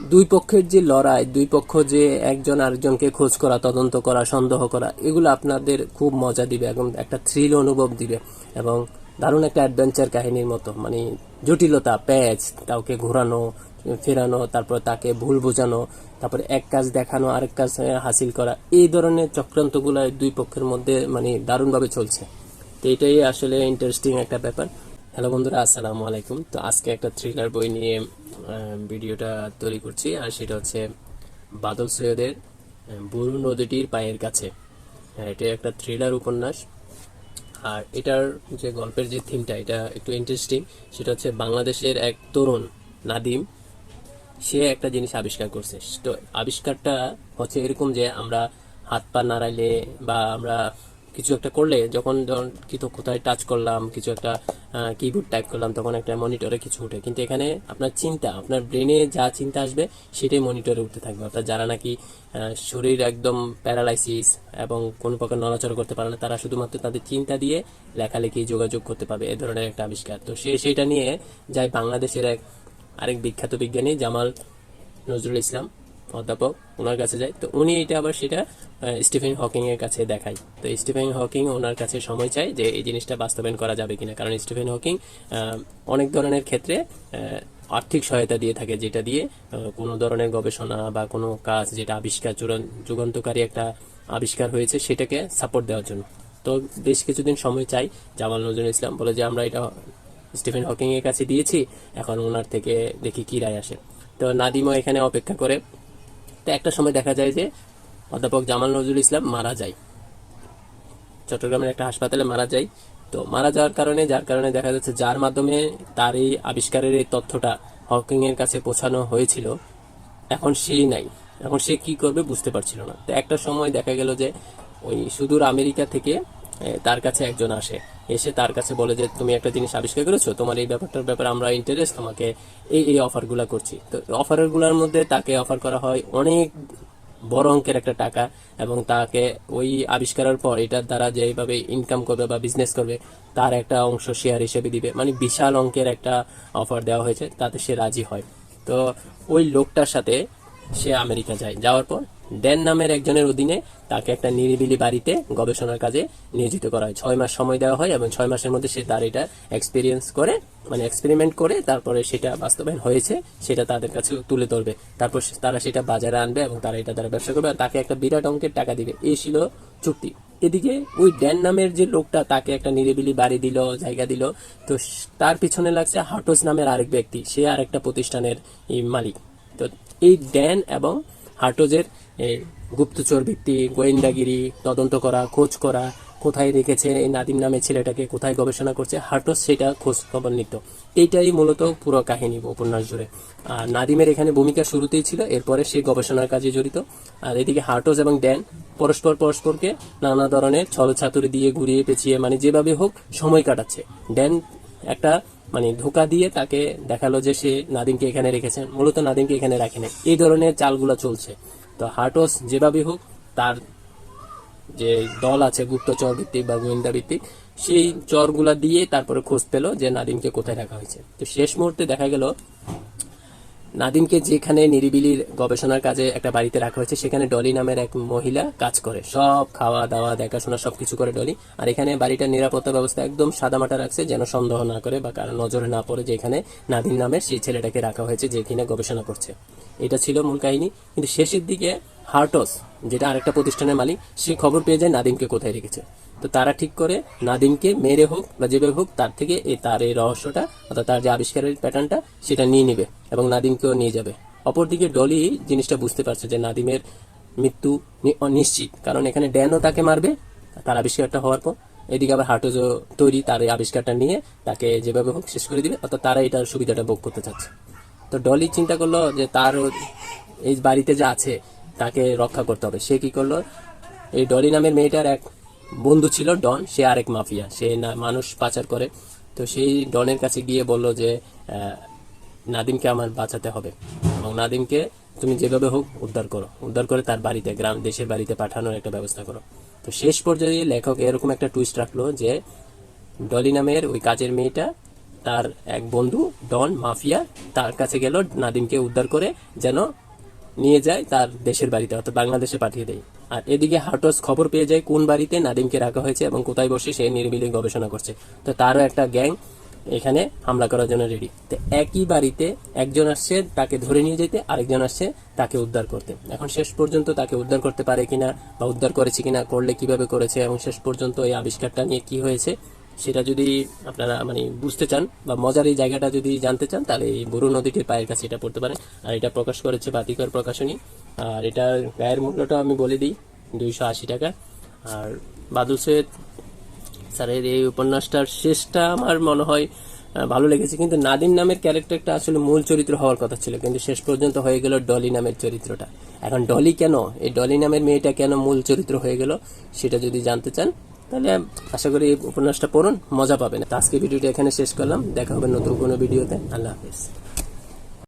দুই পক্ষের যে লড়াই, দুই পক্ষ যে একজন আরেকজনকে খোঁজ করা, তদন্ত করা, সন্দেহ করা, এগুলো আপনাদের খুব মজা দিবে এবং একটা থ্রিল অনুভব দিবে এবং দারুণ একটা অ্যাডভেঞ্চার কাহিনীর মতো। মানে জটিলতা প্যাচ কাউকে ঘোরানো, ফেরানো, তারপর তাকে ভুল বোঝানো, তারপরে এক কাজ দেখানো, আরেক কাজ হাসিল করা, এই ধরনের চক্রান্তগুলো দুই পক্ষের মধ্যে মানে দারুণভাবে চলছে। তো এটাই আসলে ইন্টারেস্টিং একটা ব্যাপার। হ্যালো বন্ধুরা আসসালামু আলাইকুম। তো আজকে একটা থ্রিলার বই নিয়ে ভিডিওটা তৈরি করছি আর সেটা হচ্ছে বাদল সৈয়দের বুরু নদীটির পায়ের কাছে। হ্যাঁ, এটা একটা থ্রিলার উপন্যাস। আর এটার যে গল্পের যে থিমটা এটা একটু ইন্টারেস্টিং সেটা হচ্ছে বাংলাদেশের এক তরুণ নাদিম। সে একটা জিনিস আবিষ্কার করছে। তো আবিষ্কারটা হচ্ছে এরকম যে আমরা হাত পা নাড়াইলে বা আমরা কিছু একটা করলে, যখন ধরুন কিছু কোথায় টাচ করলাম, কিছু একটা কিবোর্ড টাইপ করলাম, তখন একটা মনিটরে কিছু উঠে কিন্তু এখানে আপনার চিন্তা, আপনার ব্রেনে যা চিন্তা আসবে, সেটাই মনিটরে উঠতে থাকবে। অর্থাৎ যারা নাকি শরীর একদম প্যারালাইসিস এবং কোনো প্রকার নড়াচড়া করতে পারে না, তারা শুধুমাত্র তাদের চিন্তা দিয়ে লেখালেখি, যোগাযোগ করতে পারবে, এ ধরনের একটা আবিষ্কার। তো সে, সেটা নিয়ে যায় বাংলাদেশের এক আরেক বিখ্যাত বিজ্ঞানী, জামাল নজরুল ইসলাম। অধ্যাপক ওনার কাছে যায়। তো উনি এটা আবার সেটা স্টিফেন হকিং এর কাছে দেখায়। তো স্টিফেন হকিং ওনার কাছে সময় চায় যে এই জিনিসটা বাস্তবায়ন করা যাবে কিনা। কারণ স্টিফেন হকিং অনেক ধরনের ক্ষেত্রে আর্থিক সহায়তা দিয়ে থাকে, যেটা দিয়ে কোনো ধরনের গবেষণা বা কোনো কাজ যেটা আবিষ্কার যুগান্তকারী একটা আবিষ্কার হয়েছে, সেটাকে সাপোর্ট দেওয়ার জন্য। তো বেশ কিছুদিন সময় চাই। জামাল নজরুল ইসলাম বলে যে, আমরা এটা স্টিফেন হকিং এর কাছে দিয়েছি, এখন ওনার থেকে দেখি কি রায় আসে। তো নাদিমও এখানে অপেক্ষা করে তো একটা সময় দেখা যায় যে অধ্যাপক জামাল নজরুল ইসলাম মারা যায়। চট্টগ্রামের একটা হাসপাতালে মারা যায়। তো মারা যাওয়ার কারণে, যার কারণে দেখা যাচ্ছে যার মাধ্যমে তার এই আবিষ্কারের এই তথ্যটা হকিং এর কাছে পৌঁছানো হয়েছিল, এখন সেই নাই। এখন সে কি করবে বুঝতে পারছিল না। তো একটা সময় দেখা গেল যে ওই সুদূর আমেরিকা থেকে তার কাছে একজন আসে। এসে তার কাছে বলে যে, তুমি একটা জিনিস আবিষ্কার করেছ, তোমার এই ব্যাপারটার ব্যাপারে আমরা ইন্টারেস্ট তোমাকে এই এই অফারগুলো করছি। তো অফারগুলোর মধ্যে তাকে অফার করা হয় অনেক বড় অঙ্কের একটা টাকা এবং তাকে ওই আবিষ্কারের পর এটার দ্বারা যেভাবে ইনকাম করবে বা বিজনেস করবে, তার একটা অংশ শেয়ার হিসেবে দিবে। মানে বিশাল অঙ্কের একটা অফার দেওয়া হয়েছে, তাতে সে রাজি হয়। তো ওই লোকটার সাথে সে আমেরিকা যায়। যাওয়ার পর ড্যান নামের একজনের অধীনে তাকে একটা নিরিবিলি বাড়িতে গবেষণার কাজে নিয়োজিত করা হয়। ছয় মাস সময় দেওয়া হয় এবং ছয় মাসের মধ্যে সে তার এটা এক্সপিরিয়েন্স করে মানে এক্সপেরিমেন্ট করে, তারপরে সেটা বাস্তবায়ন হয়েছে, সেটা তাদের কাছে তুলে ধরবে। তারপর তারা সেটা বাজারে আনবে এবং তারা এটা দ্বারা ব্যবসা করবে। আর তাকে একটা বিরাট অঙ্কের টাকা দিবে। এই ছিল চুক্তি। এদিকে ওই ড্যান নামের যে লোকটা, তাকে একটা নিরিবিলি বাড়ি দিল, জায়গা দিল। তো তার পিছনে লাগছে হাটোস নামের আরেক ব্যক্তি। সে আরেকটা প্রতিষ্ঠানের এই মালিক। তো এই ড্যান এবং হার্টোজের গুপ্তচর ভিত্তি, গোয়েন্দাগিরি, তদন্ত করা, খোঁজ করা, কোথায় রেখেছে এই নাদিম নামে ছেলেটাকে, কোথায় গবেষণা করছে হার্টোস সেটা খোঁজ খবর নিত। এইটাই মূলত পুরো কাহিনী উপন্যাস জুড়ে। আর নাদিমের এখানে ভূমিকা শুরুতেই ছিল, এরপরে সে গবেষণার কাজে জড়িত। আর এদিকে হার্টোস এবং ড্যান পরস্পর পরস্পরকে নানা ধরনের ছলছাতুরি দিয়ে ঘুরিয়ে পেঁচিয়ে মানে যেভাবে হোক সময় কাটাচ্ছে। ড্যান একটা মানে ধোকা দিয়ে তাকে দেখাল যে সে নাদিমকে এখানে রেখেছে। মূলত নাদিমকে এখানে রাখেনি। এই ধরনের চালগুলো চলছে। তো হার্টোস যেভাবে হোক, তার যে দল আছে গুপ্তচর ভিত্তিক বা গোয়েন্দা ভিত্তিক, সেই চরগুলা দিয়ে তারপরে খোঁজ পেল যে নাদিমকে কোথায় রাখা হয়েছে। তো শেষ মুহূর্তে দেখা গেল নাদিমকে যেখানে নিরিবিলির গবেষণার কাজে একটা বাড়িতে রাখা হয়েছে, সেখানে ডলি নামের এক মহিলা কাজ করে। সব খাওয়া দাওয়া, দেখাশোনা, সবকিছু করে ডলি। আর এখানে বাড়িটার নিরাপত্তা ব্যবস্থা একদম সাদামাটা রাখছে, যেন সন্দেহ না করে বা কারও নজরে না পড়ে যে এখানে নাদিম নামের সেই ছেলেটাকে রাখা হয়েছে যে কিনা গবেষণা করছে। এটা ছিল মূল কাহিনী। কিন্তু শেষের দিকে হার্টস, যেটা আরেকটা প্রতিষ্ঠানের মালিক, সে খবর পেয়ে যায় নাদিমকে কোথায় রেখেছে। তো তারা ঠিক করে, নাদিমকে মেরে হোক বা যেভাবে হোক, তার থেকে এই তার এই রহস্যটা, অর্থাৎ তার যে আবিষ্কারের প্যাটার্নটা, সেটা নিয়ে নেবে এবং নাদিমকেও নিয়ে যাবে। অপরদিকে ডলি জিনিসটা বুঝতে পারছে যে নাদিমের মৃত্যু নিশ্চিত কারণ এখানে ড্যানও তাকে মারবে, তার আবিষ্কারটা হওয়ার পর। এদিকে আবার হার্টোজও তৈরি, তার এই আবিষ্কারটা নিয়ে তাকে যেভাবে হোক শেষ করে দিবে, অর্থাৎ তারা এটার সুবিধাটা ভোগ করতে চাচ্ছে। তো ডলি চিন্তা করল যে তার এই বাড়িতে যা আছে, তাকে রক্ষা করতে হবে। সে কি করল? এই ডলি নামের মেয়েটার এক বন্ধু ছিল ডন, সে আরেক মাফিয়া, সে না মানুষ পাচার করে। তো সেই ডনের কাছে গিয়ে বলল যে নাদিমকে আমার বাঁচাতে হবে। এবং নাদিমকে তুমি যেভাবে হোক উদ্ধার করো। উদ্ধার করে তার বাড়িতে, গ্রাম, দেশের বাড়িতে পাঠানোর একটা ব্যবস্থা করো। তো শেষ পর্যায়ে লেখক এরকম একটা টুইস্ট রাখল যে, ডলি নামের ওই কাজের মেয়েটা, তার এক বন্ধু, ডন, মাফিয়া, তার কাছে গেল নাদিমকে উদ্ধার করে যেন নিয়ে যায় তার দেশের বাড়িতে, অর্থাৎ বাংলাদেশে পাঠিয়ে দেয়। আর এদিকে হার্টস খবর পেয়ে যায় কোন বাড়িতে নাদিমকে রাখা হয়েছে এবং কোথায় বসে সে নিরিবিলি গবেষণা করছে। তো তারও একটা গ্যাং এখানে হামলা করার জন্য রেডি তো একই বাড়িতে একজন আসছে তাকে ধরে নিয়ে যেতে, আরেকজন আসছে তাকে উদ্ধার করতে। এখন শেষ পর্যন্ত তাকে উদ্ধার করতে পারে কিনা বা উদ্ধার করেছে কিনা, করলে কীভাবে করেছে এবং শেষ পর্যন্ত এই আবিষ্কারটা নিয়ে কি হয়েছে সেটা যদি আপনারা মানে বুঝতে চান বা মজার এই জায়গাটা যদি জানতে চান, তাহলে এই বরু নদীটির পায়ের কাছে এটা পড়তে পারেন। আর এটা প্রকাশ করেছে বাতিকর প্রকাশনী। আর এটার গায়ের মূল্যটা আমি বলে দিই, দুইশো আশি টাকা। আর বাদল সৈয়দ স্যারের এই উপন্যাসটার শেষটা আমার মনে হয় ভালো লেগেছে। কিন্তু নাদিম নামের ক্যারেক্টারটা আসলে মূল চরিত্র হওয়ার কথা ছিল। কিন্তু শেষ পর্যন্ত হয়ে গেল ডলি নামের চরিত্রটা। এখন ডলি কেন? এই ডলি নামের মেয়েটা কেন মূল চরিত্র হয়ে গেল, সেটা যদি জানতে চান তাহলে আশা করি এই উপন্যাসটা পড়ুন, মজা পাবেন। আজকে ভিডিওটা এখানে শেষ করলাম। দেখা হবে নতুন কোনো ভিডিওতে। আল্লাহ হাফেজ।